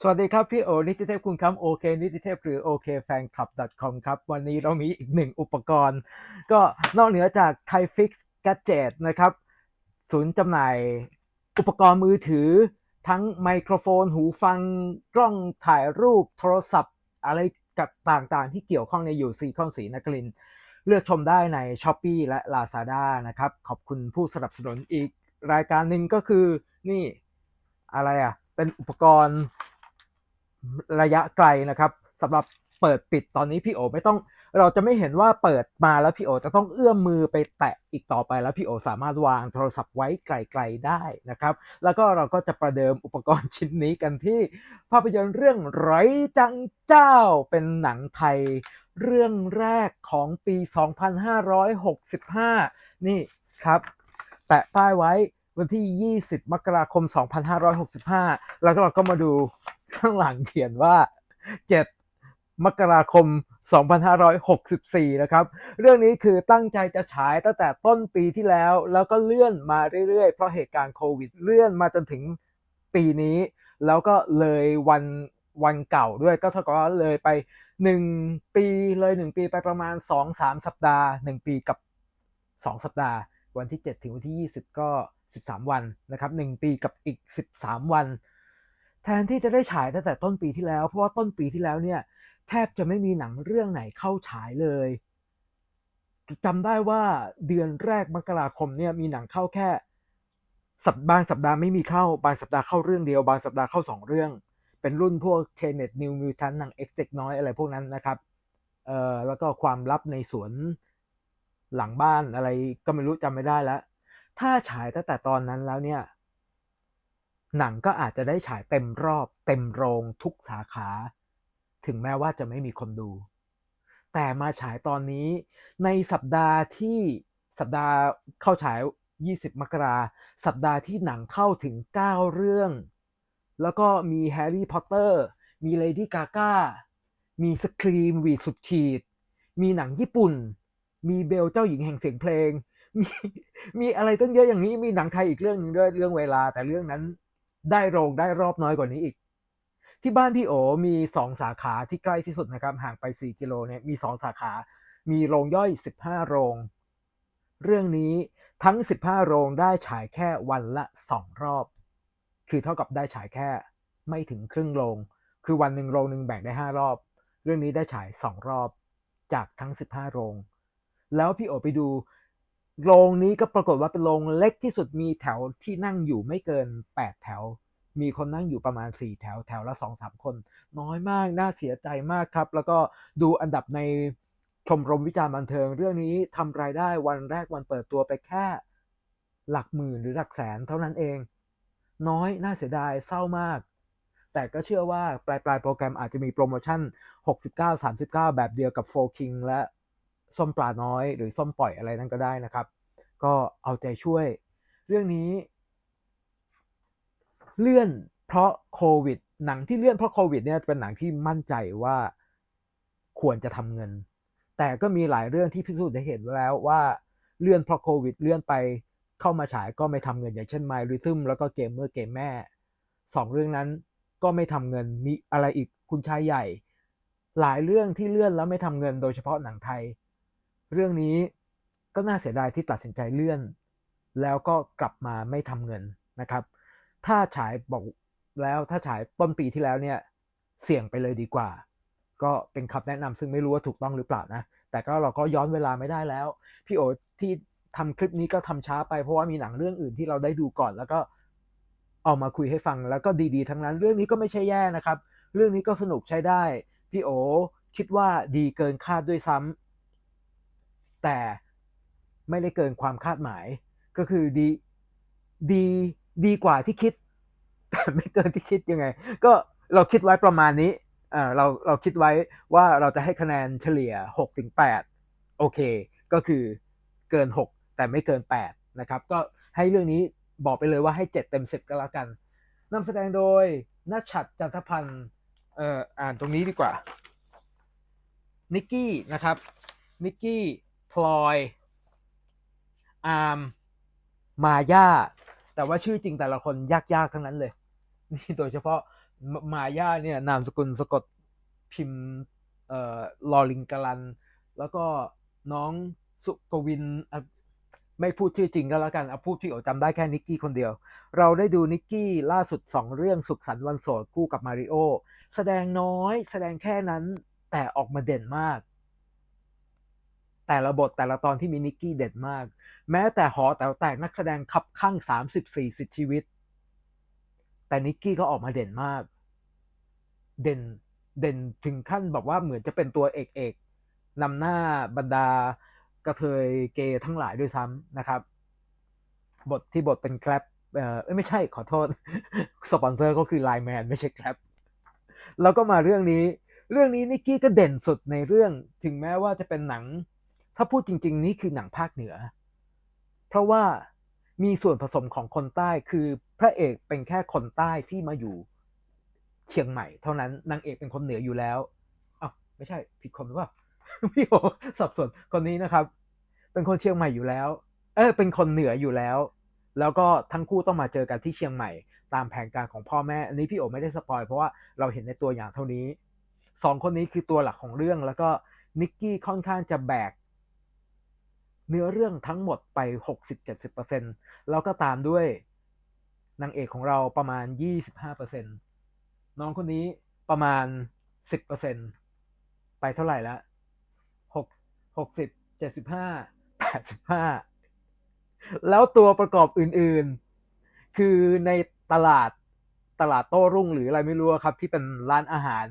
สวัสดีครับพี่โอนิติเทพคุณคำโอเคนิติเทพหรือโอเคแฟนคลับ .com ครับ วันนี้เรามีอีกหนึ่งอุปกรณ์ ก็นอกเหนือจาก Thai Fix Gadget นะครับ ศูนย์จำหน่ายอุปกรณ์มือถือ ทั้งไมโครโฟน หูฟังกล้องถ่ายรูปโทรศัพท์ อะไรกับต่างๆ ที่เกี่ยวข้องในอยู่ซีคอนสีนครินเลือกชมได้ใน s h อ p e e และ Lazada นะครับ ขอบคุณผู้สนับสนุนอีกรายการหนึ่งก็คือนี่อะไรอะ เป็นอุปกรณ์ ระยะไกลนะครับสำหรับเปิดปิดตอนนี้พี่โอไม่ต้อง เราจะไม่เห็นว่าเปิดมาแล้วพี่โอจะต้องเอื้อมมือไปแตะอีกต่อไปแล้วพี่โอสามารถวางโทรศัพท์ไว้ไกลๆได้นะครับ แล้วก็เราก็จะประเดิมอุปกรณ์ชิ้นนี้กันที่ ภาพยนตร์เรื่องไร้จังเจ้าเป็นหนังไทยเรื่องแรกของปี 2565 นี่ครับ แปะป้ายไว้วันที่ 20 มกราคม 2565 แล้วก็เราก็มาดู ข้างหลังเขียนว่า 7 มกราคม 2564 นะครับ เรื่องนี้คือตั้งใจจะฉายตั้งแต่ต้นปีที่แล้ว แล้วก็เลื่อนมาเรื่อยๆ เพราะเหตุการณ์โควิด เลื่อนมาจนถึงปีนี้ แล้วก็เลยวันวันเก่าด้วยก็เท่ากับว่าเลยไป 1 ปีเลย 1 ปีไปประมาณ 2-3 สัปดาห์ 1 ปีกับ 2 สัปดาห์ วันที่ 7 ถึงวันที่ 20 ก็ 13 วันนะครับ 1 ปีกับอีก 13 วัน แทนที่จะได้ฉายตั้งแต่ต้นปีที่แล้ว เพราะว่าต้นปีที่แล้วเนี่ย แทบจะไม่มีหนังเรื่องไหนเข้าฉายเลยจำได้ว่าเดือนแรกมกราคมเนี่ยมีหนังเข้าแค่สัปบางสัปดาห์ไม่มีเข้า บางสัปดาห์เข้าเรื่องเดียว บางสัปดาห์เข้าสองเรื่อง เป็นรุ่นพวก Tenet New Mutant หนัง X เด็กน้อยอะไรพวกนั้นนะครับ เอ่อแล้วก็ความลับในสวนหลังบ้านอะไรก็ไม่รู้จำไม่ได้แล้ว ถ้าฉายตั้งแต่ตอนนั้นแล้วเนี่ย หนังก็อาจจะได้ฉายเต็มรอบเต็มโรงทุกสาขา ถึงแม้ว่าจะไม่มีคนดู แต่มาฉายตอนนี้ในสัปดาห์ที่สัปดาห์เข้าฉาย 20 มกราสัปดาห์ที่หนังเข้าถึง 9 เรื่อง แล้วก็มีแฮร์รี่พอตเตอร์ มีเลดี้กาก้า มีสครีมวีดสุดขีด มีหนังญี่ปุ่น มีเบลเจ้าหญิงแห่งเสียงเพลงมีมีอะไรตั้งเยอะอย่างนี้มีหนังไทยอีกเรื่องหนึงด้วยเรื่องเวลาแต่เรื่องนั้น ได้โรงได้รอบน้อยกว่านี้อีก ที่บ้านพี่โอมีสองสาขาที่ใกล้ที่สุดนะครับ ห่างไป 4 กิโลเนี่ยมีสองสาขา มีโรงย่อย 15 โรง เรื่องนี้ทั้ง 15 โรงได้ฉายแค่วันละ 2 รอบ คือเท่ากับได้ฉายแค่ไม่ถึงครึ่งโรง คือวันหนึ่งโรงหนึ่งแบ่งได้ 5 รอบ เรื่องนี้ได้ฉาย 2 รอบจากทั้ง 15 โรง แล้วพี่โอไปดู โรงนี้ก็ปรากฏว่าเป็นโรงเล็กที่สุดมีแถวที่นั่งอยู่ไม่เกิน8แถว มีคนนั่งอยู่ประมาณ4แถวแถวละ2-3คน น้อยมากน่าเสียใจมากครับ แล้วก็ดูอันดับในชมรมวิจารณ์บันเทิง เรื่องนี้ทำรายได้วันแรกวันเปิดตัวไปแค่ หลักหมื่นหรือหลักแสนเท่านั้นเอง น้อยน่าเสียดายเศร้ามาก แต่ก็เชื่อว่าปลายปลายๆโปรแกรมอาจจะมีโปรโมชั่น 69 39 แบบเดียวกับโฟคิงและ ส้มปลาน้อยหรือส้มปล่อยอะไรนั่นก็ได้นะครับ ก็เอาใจช่วย เรื่องนี้ เลื่อนเพราะโควิด หนังที่เลื่อนเพราะโควิดเนี่ยเป็นหนังที่มั่นใจว่าควรจะทำเงิน แต่ก็มีหลายเรื่องที่พิสูจน์ได้เห็นแล้วว่าเลื่อนเพราะโควิด เลื่อนไปเข้ามาฉายก็ไม่ทำเงินอย่างเช่น My Rhythm แล้วก็เกมเมอร์เกมแม่สองเรื่องนั้นก็ไม่ทำเงินมีอะไรอีกคุณชายใหญ่ หลายเรื่องที่เลื่อนแล้วไม่ทำเงินโดยเฉพาะหนังไทย เรื่องนี้ก็น่าเสียดายที่ตัดสินใจเลื่อน แล้วก็กลับมาไม่ทำเงินนะครับ ถ้าฉายบอกแล้วถ้าฉายต้นปีที่แล้วเนี่ยเสี่ยงไปเลยดีกว่า ก็เป็นคำแนะนำซึ่งไม่รู้ว่าถูกต้องหรือเปล่านะ แต่ก็เราก็ย้อนเวลาไม่ได้แล้ว พี่โอที่ทำคลิปนี้ก็ทำช้าไปเพราะว่ามีหนังเรื่องอื่นที่เราได้ดูก่อน แล้วก็เอามาคุยให้ฟังแล้วก็ดีๆ ทั้งนั้น เรื่องนี้ก็ไม่ใช่แย่นะครับ เรื่องนี้ก็สนุกใช้ได้ พี่โอคิดว่าดีเกินคาดด้วยซ้ำ แต่ไม่ได้เกินความคาดหมาย ก็คือดีดีดีกว่าที่คิด แต่ไม่เกินที่คิดยังไง ก็เราคิดไว้ประมาณนี้อ่าเราเราคิดไว้ว่าเราจะให้คะแนนเฉลี่ย6ถึง8โอเค ก็คือเกิน 6 แต่ไม่เกิน8นะครับ ก็ให้เรื่องนี้บอกไปเลยว่าให้ 7 เต็ม 10 ก็แล้วกันนำแสดงโดยนัชชัดจันทพันธ์เอ่ออ่านตรงนี้ดีกว่านิกกี้นะครับนิกกี้ พลอย อาร์ม มาย่า แต่ว่าชื่อจริงแต่ละคนยากๆทั้งนั้นเลย นี่โดยเฉพาะมาย่าเนี่ยนามสกุลสะกดพิมพ์เอ่อลอลิงกาลัน แล้วก็น้องสุกวินไม่พูดชื่อจริงก็แล้วกันเอาพูดพี่โอจำได้แค่นิกกี้คนเดียว เราได้ดูนิกกี้ล่าสุดสองเรื่องสุขสันต์วันโสดคู่กับมาริโอแสดงน้อยแสดงแค่นั้นแต่ออกมาเด่นมาก แต่ละบทแต่ละตอนที่มีนิกกี้เด่นมาก แม้แต่หอแต๋วแตกนักแสดงคับข้างสามสิบสี่สิบชีวิต แต่นิกกี้ก็ออกมาเด่นมาก เด่นเด่นถึงขั้นแบบว่าเหมือนจะเป็นตัวเอกเอกนำหน้าบรรดากระเทยเกย์ทั้งหลายด้วยซ้ำนะครับ บทที่บทเป็นแกร็บเออไม่ใช่ขอโทษ สปอนเซอร์ก็คือไลแมนไม่ใช่แกร็บแล้วก็มาเรื่องนี้ เรื่องนี้นิกกี้ก็เด่นสุดในเรื่อง ถึงแม้ว่าจะเป็นหนัง ถ้าพูดจริง ๆ นี่คือหนังภาคเหนือ เพราะว่ามีส่วนผสมของคนใต้คือพระเอกเป็นแค่คนใต้ที่มาอยู่เชียงใหม่ เท่านั้นนางเอกเป็นคนเหนืออยู่แล้วอ้าวไม่ใช่ผิดคนหรือเปล่าพี่โอสับสนคนนี้นะครับ เป็นคนเชียงใหม่อยู่แล้ว เออเป็นคนเหนืออยู่แล้ว แล้วก็ทั้งคู่ต้องมาเจอกันที่เชียงใหม่ ตามแผนการของพ่อแม่ อันนี้พี่โอไม่ได้สปอยเพราะว่าเราเห็นในตัวอย่างเท่านี้สองคนนี้คือตัวหลักของเรื่องแล้วก็นิกกี้ค่อนข้างจะแบก เนื้อเรื่องทั้งหมดไป 60-70%แล้วก็ตามด้วยนางเอกของเราประมาณ 25%น้องคนนี้ประมาณ 10%ไปเท่าไหร่ละ6 60 75 85 แล้วตัวประกอบอื่นๆ คือในตลาดตลาดโต้รุ่งหรืออะไรไม่รู้ครับ ที่เป็นร้านอาหาร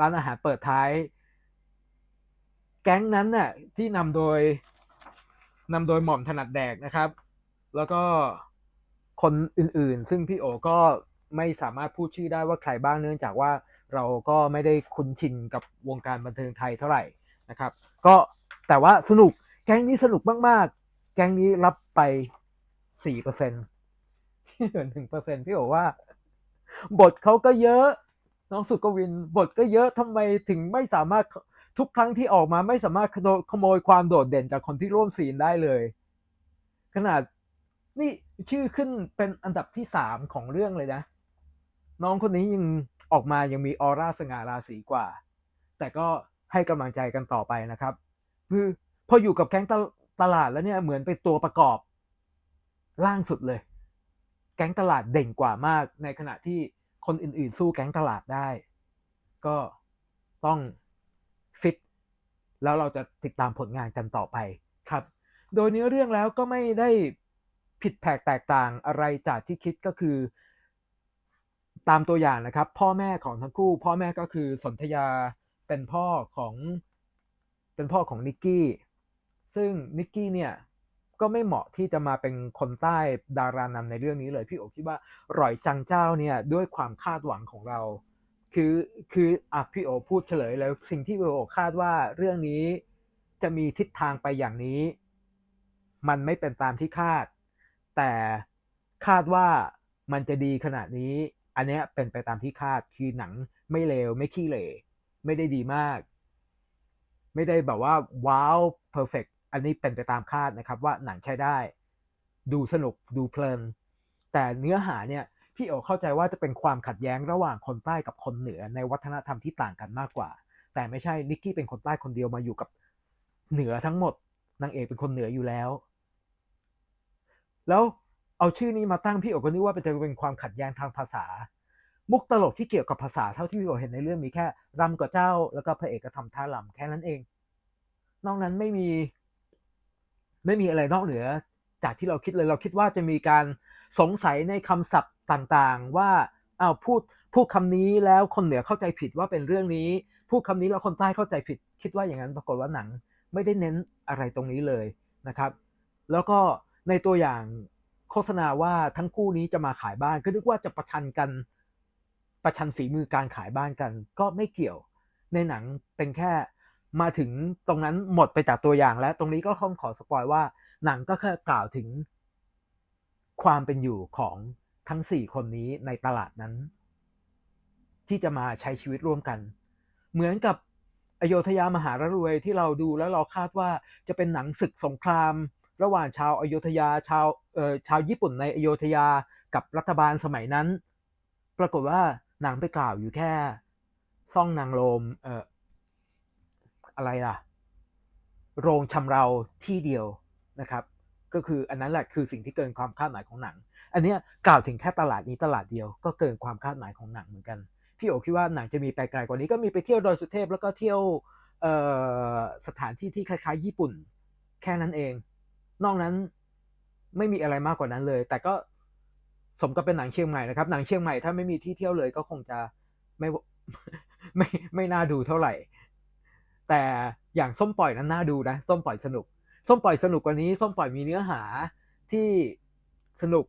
ร้านอาหารเปิดท้าย แก๊งนั้นน่ะที่นำโดย นำโดยหม่อมถนัดแดกนะครับ แล้วก็คนอื่นๆ ซึ่งพี่โอก็ไม่สามารถพูดชื่อได้ว่าใครบ้างเนื่องจากว่าเราก็ไม่ได้คุ้นชินกับวงการบันเทิงไทยเท่าไหร่นะครับ ก็แต่ว่าสนุกแก๊งนี้สนุกมากๆ แก๊งนี้รับไปสี่เปอร์เซ็นที่เหลือหนึ่งเปอร์เซ็นพี่โอว่า บทเขาก็เยอะ น้องสุกวินบทก็เยอะทำไมถึงไม่สามารถ ทุกครั้งที่ออกมาไม่สามารถขโมยความโดดเด่นจากคนที่ร่วมซีนได้เลย ขนาดนี่ชื่อขึ้นเป็นอันดับที่สามของเรื่องเลยนะ น้องคนนี้ยังออกมายังมีออร่าสง่าราศีกว่า แต่ก็ให้กำลังใจกันต่อไปนะครับ คือพออยู่กับแก๊งตตลาดแล้วเนี่ยเหมือนเป็นตัวประกอบ ล่างสุดเลย แก๊งตลาดเด่นกว่ามาก ในขณะที่คนอื่นๆ สู้แก๊งตลาดได้ ก็ต้อง ฟิตแล้วเราจะติดตามผลงานกันต่อไปครับ โดยเนื้อเรื่องแล้วก็ไม่ได้ผิดแผกแตกต่างอะไรจากที่คิดก็คือ ตามตัวอย่างนะครับ พ่อแม่ของทั้งคู่ พ่อแม่ก็คือสนธยาเป็นพ่อของเป็นพ่อของนิกกี้ซึ่งนิกกี้เนี่ยก็ไม่เหมาะที่จะมาเป็นคนใต้ดารานำในเรื่องนี้เลย พี่โอคิดว่าร่อยจังเจ้าเนี่ยด้วยความคาดหวังของเรา คือคืออะพี่โอพูดเฉลยแล้วสิ่งที่พี่โอคาดว่าเรื่องนี้จะมีทิศทางไปอย่างนี้ มันไม่เป็นตามที่คาด แต่คาดว่ามันจะดีขนาดนี้ อันนี้เป็นไปตามที่คาดคือหนังไม่เลวไม่ขี้เหร่ไม่ได้ดีมาก ไม่ได้แบบว่าว้าวเพอร์เฟกอันนี้เป็นไปตามคาดนะครับว่าหนังใช้ได้ ดูสนุกดูเพลินแต่เนื้อหาเนี่ย พี่โอเข้าใจว่าจะเป็นความขัดแย้งระหว่างคนใต้กับคนเหนือในวัฒนธรรมที่ต่างกันมากกว่า แต่ไม่ใช่นิกกี้เป็นคนใต้คนเดียวมาอยู่กับเหนือทั้งหมดนางเอกเป็นคนเหนืออยู่แล้ว แล้วเอาชื่อนี้มาตั้งพี่โอก็นึกว่าจะเป็นความขัดแย้งทางภาษา มุกตลกที่เกี่ยวกับภาษาเท่าที่พี่โอเห็นในเรื่องมีแค่รำกับเจ้า แล้วก็พระเอกก็ทำท่ารำแค่นั้นเอง นอกนั้นไม่มี ไม่มีอะไรนอกเหนือ จากที่เราคิดเลยเราคิดว่าจะมีการ สงสัยในคำศัพท์ต่างๆ ว่าอ้าวพูดพูดคำนี้แล้วคนเหนือเข้าใจผิดว่าเป็นเรื่องนี้ พูดคำนี้แล้วคนใต้เข้าใจผิด คิดว่าอย่างนั้นปรากฏว่าหนังไม่ได้เน้นอะไรตรงนี้เลยนะครับ แล้วก็ในตัวอย่างโฆษณาว่าทั้งคู่นี้จะมาขายบ้านก็นึกว่าจะประชันกันประชันฝีมือการขายบ้านกัน ก็ไม่เกี่ยวในหนังเป็นแค่มาถึงตรงนั้นหมดไปจากตัวอย่างแล้ว ตรงนี้ก็ต้องขอสปอยว่าหนังก็แค่กล่าวถึง ความเป็นอยู่ของทั้งสี่คนนี้ในตลาดนั้น ที่จะมาใช้ชีวิตร่วมกัน เหมือนกับอโยธยามหาระรวยที่เราดูแล้วเราคาดว่าจะเป็นหนังศึกสงคราม ระหว่างชาวอโยธยาชาวเอ่อชาวญี่ปุ่นในอโยธยากับรัฐบาลสมัยนั้น ปรากฏว่าหนังไปกล่าวอยู่แค่ซ่องนางโรมเอ่ออะไรล่ะ โรงชำเราที่เดียวนะครับ ก็คืออันนั้นแหละคือสิ่งที่เกินความคาดหมายของหนัง อันนี้กล่าวถึงแค่ตลาดนี้ตลาดเดียวก็เกินความคาดหมายของหนังเหมือนกันพี่โอคิดว่าหนังจะมีไปไกลกว่านี้ก็มีไปเที่ยวดอยสุเทพแล้วก็เที่ยวสถานที่ที่คล้ายๆ ญี่ปุ่น แค่นั้นเอง นอกนั้นไม่มีอะไรมากกว่านั้นเลย แต่ก็สมกับเป็นหนังเชียงใหม่นะครับ หนังเชียงใหม่ถ้าไม่มีที่เที่ยวเลยก็คงจะไม่ไม่ไม่น่าดูเท่าไหร่ แต่อย่างส้มปล่อยนั้นน่าดูนะ ส้มปล่อยสนุก ส้มปล่อยสนุกกว่านี้ ส้มปล่อยมีเนื้อหาที่สนุก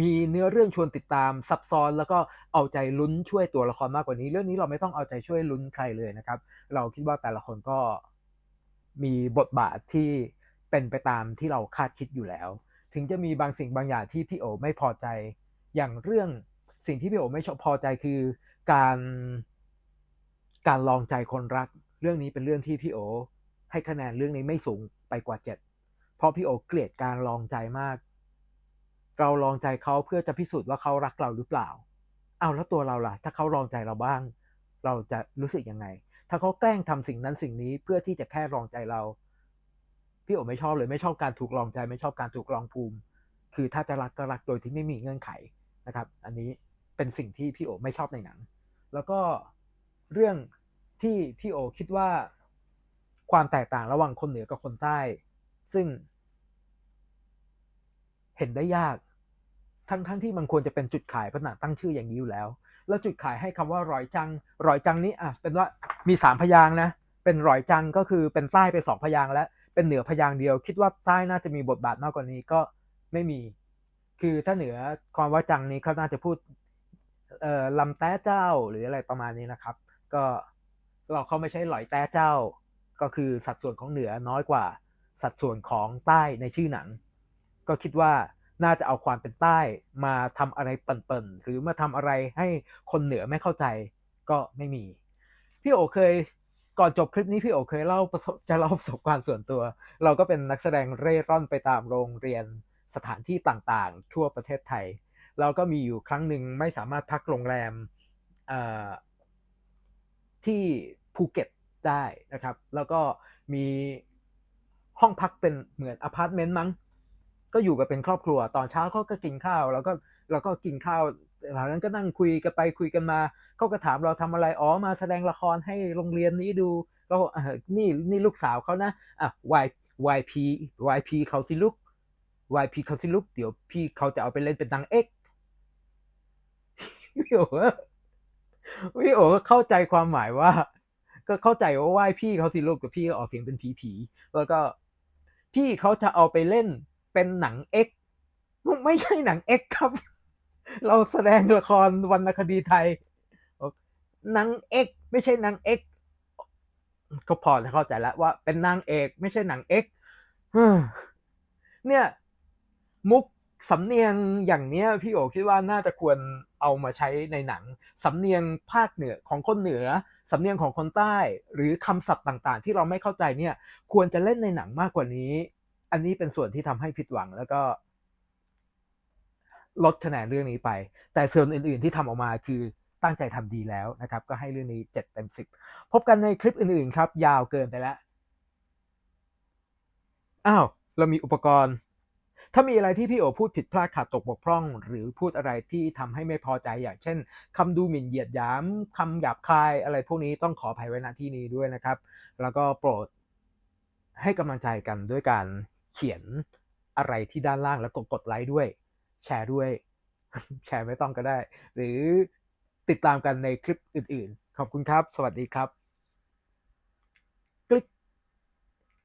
มีเนื้อเรื่องชวนติดตามซับซ้อนแล้วก็เอาใจลุ้นช่วยตัวละครมากกว่านี้ เรื่องนี้เราไม่ต้องเอาใจช่วยลุ้นใครเลยนะครับ เราคิดว่าแต่ละคนก็มีบทบาทที่เป็นไปตามที่เราคาดคิดอยู่แล้ว ถึงจะมีบางสิ่งบางอย่างที่พี่โอไม่พอใจ อย่างเรื่องสิ่งที่พี่โอไม่ชอบพอใจคือการการลองใจคนรัก เรื่องนี้เป็นเรื่องที่พี่โอ ให้คะแนนเรื่องนี้ไม่สูงไปกว่าเจ็ดเพราะพี่โอเกลียดการลองใจมาก เราลองใจเขาเพื่อจะพิสูจน์ว่าเขารักเราหรือเปล่า เอาแล้วตัวเราล่ะ ถ้าเขาลองใจเราบ้าง เราจะรู้สึกยังไง ถ้าเขาแกล้งทำสิ่งนั้นสิ่งนี้เพื่อที่จะแค่ลองใจเรา พี่โอไม่ชอบเลยไม่ชอบการถูกลองใจไม่ชอบการถูกลองภูมิ คือถ้าจะรักก็รักโดยที่ไม่มีเงื่อนไขนะครับ อันนี้เป็นสิ่งที่พี่โอไม่ชอบในหนัง แล้วก็เรื่องที่พี่โอคิดว่า ความแตกต่างระหว่างคนเหนือกับคนใต้ ซึ่ง เห็นได้ยาก ทั้งทั้งที่มันควรจะเป็นจุดขายเพราะหนังตั้งชื่ออย่างนี้อยู่แล้ว แล้วจุดขายให้คำว่ารอยจัง รอยจังนี้อะเป็นว่ามีสามพยางนะ เป็นรอยจังก็คือเป็นใต้ไปสองพยางแล้ว เป็นเหนือพยางเดียว คิดว่าใต้น่าจะมีบทบาทมากกว่านี้ก็ไม่มี คือถ้าเหนือความว่าจังนี้เขาน่าจะพูดเอ่อลำแต้เจ้าหรืออะไรประมาณนี้นะครับ ก็เราเขาไม่ใช่หลอยแต้เจ้า ก็คือสัดส่วนของเหนือน้อยกว่า สัดส่วนของใต้ในชื่อหนัง ก็คิดว่าน่าจะเอาความเป็นใต้มาทำอะไรเปิ่นๆหรือมาทำอะไรให้คนเหนือไม่เข้าใจก็ไม่มี พี่โอเคยก่อนจบคลิปนี้พี่โอเคยเล่าประสบจะเล่าประสบการณ์ส่วนตัว เราก็เป็นนักแสดงเร่ร่อนไปตามโรงเรียนสถานที่ต่างๆ ทั่วประเทศไทย เราก็มีอยู่ครั้งหนึ่งไม่สามารถพักโรงแรมที่ภูเก็ต ได้นะครับ แล้วก็มีห้องพักเป็นเหมือนอพาร์ตเมนต์มั้ง ก็อยู่กันเป็นครอบครัว ตอนเช้าเขาก็กินข้าว แล้วก็เราก็กินข้าวหลังนั้นก็นั่งคุยกันไปคุยกันมาเขาก็ถามเราทำอะไร อ๋อ มาแสดงละครให้โรงเรียนนี้ดูเราก็อะนี่นี่ลูกสาวเขานะ อะ Y YP YP เขาสิลูก YP เขาสิลูก เดี๋ยวพี่เขาจะเอาไปเล่นเป็นนางเอกพี่โอ๋พี่โอ๋เข้าใจความหมายว่า ก็เข้าใจว่าไหว้พี่เขาสิลูกกับพี่ก็ออกเสียงเป็นผีผีแล้วก็พี่เขาจะเอาไปเล่นเป็นหนังเอ็กไม่ใช่หนังเอ็กครับ เราแสดงละครวรรณคดีไทยนางเอกไม่ใช่นางเอกก็พอจะเข้าใจแล้วว่าเป็นนางเอก ไม่ใช่หนังเอกเนี่ย มุก สำเนียงอย่างเนี้ยพี่โอคิดว่าน่าจะควรเอามาใช้ในหนัง สำเนียงภาคเหนือของคนเหนือ สำเนียงของคนใต้ หรือคำศัพท์ต่างๆ ที่เราไม่เข้าใจเนี่ย ควรจะเล่นในหนังมากกว่านี้ อันนี้เป็นส่วนที่ทำให้ผิดหวังแล้วก็ ลดคะแนนเรื่องนี้ไป แต่ส่วนอื่น ๆที่ทำออกมาคือตั้งใจทำดีแล้วนะครับ ก็ให้เรื่องนี้เจ็ดเต็มสิบพบกันในคลิปอื่น ๆ ครับ ยาวเกินไปแล้ว อ้าว เรามีอุปกรณ์ ถ้ามีอะไรที่พี่โอพูดผิดพลาดขาดตกบกพร่อง หรือพูดอะไรที่ทำให้ไม่พอใจอย่างเช่นคำดูหมิ่นเหยียดหยามคำหยาบคายอะไรพวกนี้ต้องขออภัยไว้ณที่นี้ด้วยนะครับ แล้วก็โปรดให้กำลังใจกันด้วยการเขียนอะไรที่ด้านล่างแล้วกดกดไลค์ด้วย แชร์ด้วย แชร์ไม่ต้องก็ได้ หรือติดตามกันในคลิปอื่นๆ ขอบคุณครับ สวัสดีครับ